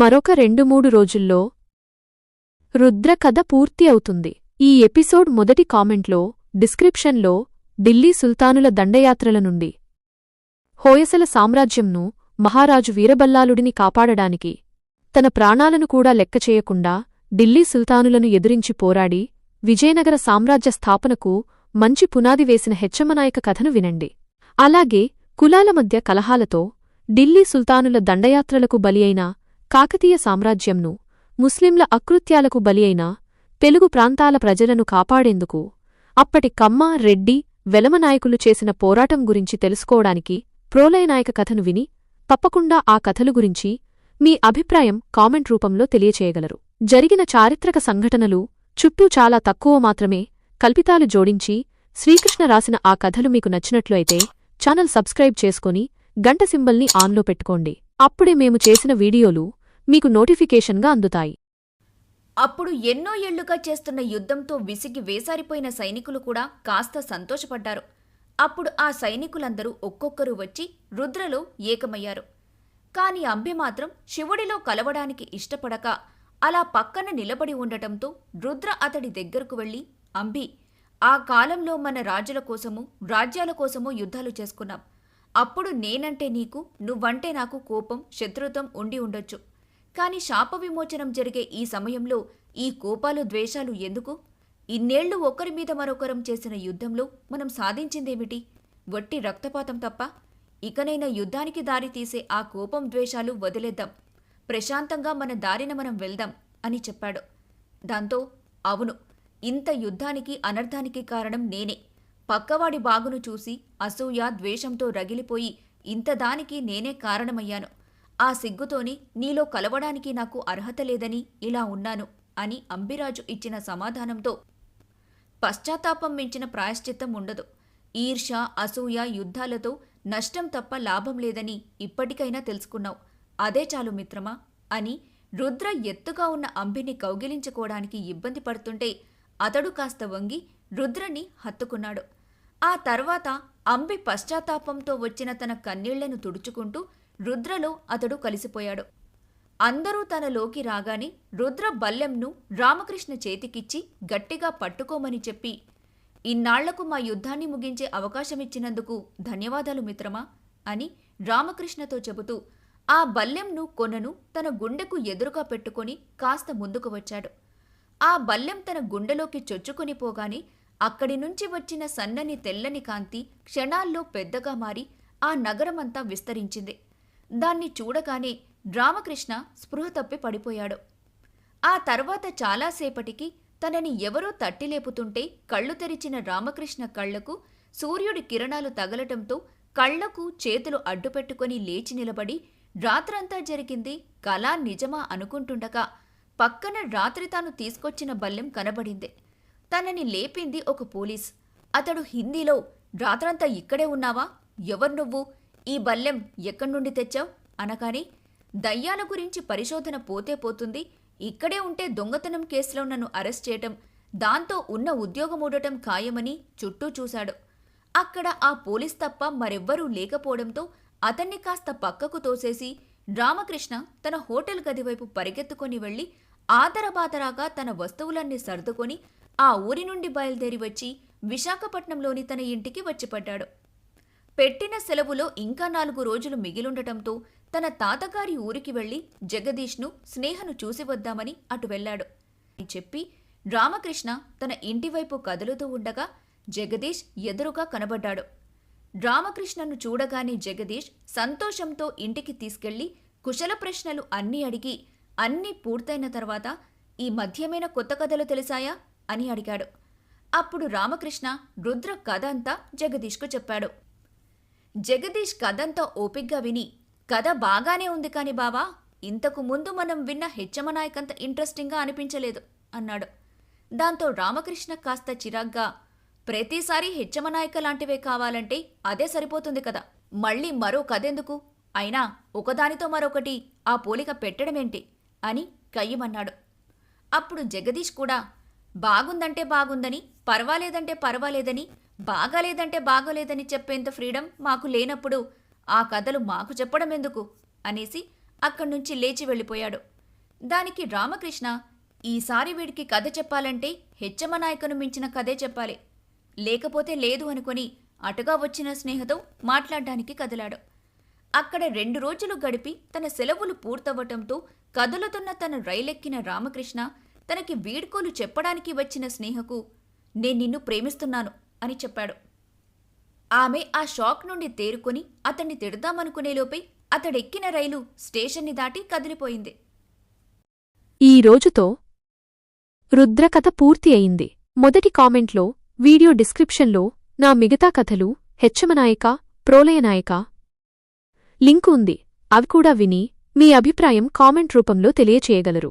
మరొక రెండు మూడు రోజుల్లో రుద్ర కథ పూర్తి అవుతుంది. ఈ ఎపిసోడ్ మొదటి కామెంట్లో డిస్క్రిప్షన్లో ఢిల్లీ సుల్తానుల దండయాత్రల నుండి హోయసల సామ్రాజ్యంను మహారాజు వీరబల్లాలుడిని కాపాడడానికి తన ప్రాణాలను కూడా లెక్కచేయకుండా ఢిల్లీ సుల్తానులను ఎదురించి పోరాడి విజయనగర సామ్రాజ్య స్థాపనకు మంచి పునాది వేసిన హెచ్చమనాయక కథను వినండి. అలాగే కులాల మధ్య కలహాలతో ఢిల్లీ సుల్తానుల దండయాత్రలకు బలియైన కాకతీయ సామ్రాజ్యంను ముస్లింల అకృత్యాలకు బలియైన తెలుగు ప్రాంతాల ప్రజలను కాపాడేందుకు అప్పటి కమ్మ రెడ్డి వెలమనాయకులు చేసిన పోరాటం గురించి తెలుసుకోవడానికి ప్రోలయనాయక కథను విని తప్పకుండా ఆ కథలు గురించి మీ అభిప్రాయం కామెంట్ రూపంలో తెలియచేయగలరు. జరిగిన చారిత్రక సంఘటనలు చుట్టూ చాలా తక్కువ మాత్రమే కల్పితాలు జోడించి శ్రీకృష్ణ రాసిన ఆ కథలు మీకు నచ్చినట్లు అయితే ఛానల్ సబ్స్క్రైబ్ చేసుకుని గంట సింబల్ని ఆన్లో పెట్టుకోండి. అప్పుడే మేము చేసిన వీడియోలు మీకు నోటిఫికేషన్గా అందుతాయి. అప్పుడు ఎన్నో ఏళ్ళుగా చేస్తున్న యుద్ధంతో విసిగి వేసారిపోయిన సైనికులు కూడా కాస్త సంతోషపడ్డారు. అప్పుడు ఆ సైనికులందరూ ఒక్కొక్కరు వచ్చి రుద్రలో ఏకమయ్యారు. కాని అంబి మాత్రం శివుడిలో కలవడానికి ఇష్టపడక అలా పక్కన నిలబడి ఉండటంతో రుద్ర అతడి దగ్గరకు వెళ్ళి అంబి ఆ కాలంలో మన రాజుల కోసము రాజ్యాల కోసము యుద్ధాలు చేసుకున్నాం. అప్పుడు నేనంటే నీకు నువ్వంటే నాకు కోపం శత్రుత్వం ఉండి ఉండొచ్చు. కాని శాప విమోచనం జరిగే ఈ సమయంలో ఈ కోపాలు ద్వేషాలు ఎందుకు? ఇన్నేళ్ళు ఒకరి మీద మరొకరం చేసిన యుద్ధంలో మనం సాధించిందేమిటి? వట్టి రక్తపాతం తప్ప ఇకనైనా యుద్ధానికి దారి తీసే ఆ కోపం ద్వేషాలు వదిలేద్దాం. ప్రశాంతంగా మన దారిన మనం వెళ్దాం అని చెప్పాడు. దాంతో అవును ఇంత యుద్ధానికి అనర్థానికి కారణం నేనే. పక్కవాడి బాగును చూసి అసూయ ద్వేషంతో రగిలిపోయి ఇంత దానికి నేనే కారణమయ్యాను. ఆ సిగ్గుతోని నీలో కలవడానికి నాకు అర్హత లేదని ఇలా ఉన్నాను అని అంబిరాజు ఇచ్చిన సమాధానంతో పశ్చాత్తాపం మించిన ప్రాయశ్చిత్తం ఉండదు. ఈర్ష అసూయ యుద్ధాలతో నష్టం తప్ప లాభం లేదని ఇప్పటికైనా తెలుసుకున్నావు. అదే చాలు మిత్రమా? అని రుద్ర ఎత్తుగా ఉన్న అంబిని కౌగిలించుకోవడానికి ఇబ్బంది పడుతుంటే అతడు కాస్త వంగి రుద్రని హత్తుకున్నాడు. ఆ తర్వాత అంబి పశ్చాత్తాపంతో వచ్చిన తన కన్నీళ్ళను తుడుచుకుంటూ రుద్రలో అతడు కలిసిపోయాడు. అందరూ తనలోకి రాగానే రుద్ర బల్లెంను రామకృష్ణ చేతికిచ్చి గట్టిగా పట్టుకోమని చెప్పి ఇన్నాళ్ళకు మా యుద్ధాన్ని ముగించే అవకాశమిచ్చినందుకు ధన్యవాదాలు మిత్రమా అని రామకృష్ణతో చెబుతూ ఆ బల్లెంను కొనను తన గుండెకు ఎదురుగా పెట్టుకొని కాస్త ముందుకు వచ్చాడు. ఆ బల్లెం తన గుండెలోకి చొచ్చుకొని పోగానే అక్కడి నుంచి వచ్చిన సన్నని తెల్లని కాంతి క్షణాల్లో పెద్దగా మారి ఆ నగరమంతా విస్తరించింది. దాన్ని చూడగానే రామకృష్ణ స్పృహ తప్పి పడిపోయాడు. ఆ తర్వాత చాలాసేపటికి తనని ఎవరో తట్టిలేపుతుంటే కళ్ళు తెరిచిన రామకృష్ణ కళ్ళకు సూర్యుడి కిరణాలు తగలటంతో కళ్ళకు చేతులు అడ్డుపెట్టుకొని లేచి నిలబడి రాత్రంతా జరిగింది కళా నిజమా అనుకుంటుండగా పక్కన రాత్రి తాను తీసుకొచ్చిన బల్లెం కనబడింది. తనని లేపింది ఒక పోలీస్. అతడు హిందీలో రాత్రంతా ఇక్కడే ఉన్నావా? ఎవరు నువ్వు? ఈ బల్లెం ఎక్కడి నుండి తెచ్చావు? అనగానే దయ్యాల గురించి పరిశోధన పోతే పోతుంది. ఇక్కడే ఉంటే దొంగతనం కేసులో నన్ను అరెస్ట్ చేయటం దాంతో ఉన్న ఉద్యోగం ఊడటం ఖాయమని చుట్టూ చూశాడు. అక్కడ ఆ పోలీస్ తప్ప మరెవ్వరూ లేకపోవడంతో అతన్ని కాస్త పక్కకు తోసేసి రామకృష్ణ తన హోటల్ గదివైపు పరిగెత్తుకొని వెళ్ళి ఆదరబాదరాగా తన వస్తువులన్నీ సర్దుకొని ఆ ఊరి నుండి బయలుదేరి వచ్చి విశాఖపట్నంలోని తన ఇంటికి వచ్చిపడ్డాడు పెట్టిన సెలవులో ఇంకా నాలుగు రోజులు మిగిలుండటంతో తన తాతగారి ఊరికి వెళ్ళి జగదీష్ను స్నేహను చూసి వద్దామని అటు వెళ్ళాడు. అని చెప్పి రామకృష్ణ తన ఇంటివైపు కదులుతూ ఉండగా జగదీష్ ఎదురుగా కనబడ్డాడు. రామకృష్ణను చూడగానే జగదీష్ సంతోషంతో ఇంటికి తీసుకెళ్ళి కుశల ప్రశ్నలు అన్నీ అడిగి అన్నీ పూర్తయిన తర్వాత ఈ మధ్యమైన కొత్త కథలు తెలిసాయా? అని అడిగాడు. అప్పుడు రామకృష్ణ రుద్ర కథ అంతా జగదీష్కు చెప్పాడు. జగదీష్ కథంతా ఓపిగ్గా విని కథ బాగానే ఉంది కాని బావా ఇంతకు ముందు మనం విన్న హెచ్చమనాయకంత ఇంట్రెస్టింగ్గా అనిపించలేదు అన్నాడు. దాంతో రామకృష్ణ కాస్త చిరాగ్గా ప్రతిసారి హెచ్చమనాయక లాంటివే కావాలంటే అదే సరిపోతుంది కదా మళ్ళీ మరో కథెందుకు? అయినా ఒకదానితో మరొకటి ఆ పోలిక పెట్టడమేంటి? అని కయ్యమన్నాడు. అప్పుడు జగదీష్ కూడా బాగుందంటే బాగుందని పర్వాలేదంటే పర్వాలేదని బాగాలేదంటే బాగోలేదని చెప్పేంత ఫ్రీడమ్ మాకు లేనప్పుడు ఆ కథలు మాకు చెప్పడం ఎందుకు? అనేసి అక్కడ్నుంచి లేచి వెళ్ళిపోయాడు. దానికి రామకృష్ణ ఈసారి వీడికి కథ చెప్పాలంటే హెచ్చమనాయకను మించిన కథే చెప్పాలి. లేకపోతే లేదు అనుకుని అటుగా వచ్చిన స్నేహతో మాట్లాడడానికి కదిలాడు. అక్కడ రెండు రోజులు గడిపి తన సెలవులు పూర్తవ్వటంతో కదులుతున్న తన రైలెక్కిన రామకృష్ణ తనకి వీడ్కోలు చెప్పడానికి వచ్చిన స్నేహకు నేను నిన్ను ప్రేమిస్తున్నాను. అని చెప్పాడు. ఆమె ఆ షాక్ నుండి తేరుకొని అతన్ని తిడదామనుకునేలోపే అతడెక్కిన రైలు స్టేషన్ని దాటి కదిలిపోయింది. ఈ రోజుతో రుద్రకథ పూర్తి అయింది. మొదటి కామెంట్లో వీడియో డిస్క్రిప్షన్లో నా మిగతా కథలు హెచ్చమనాయక ప్రోలయనాయక లింకు ఉంది. అవి కూడా విని మీ అభిప్రాయం కామెంట్ రూపంలో తెలియచేయగలరు.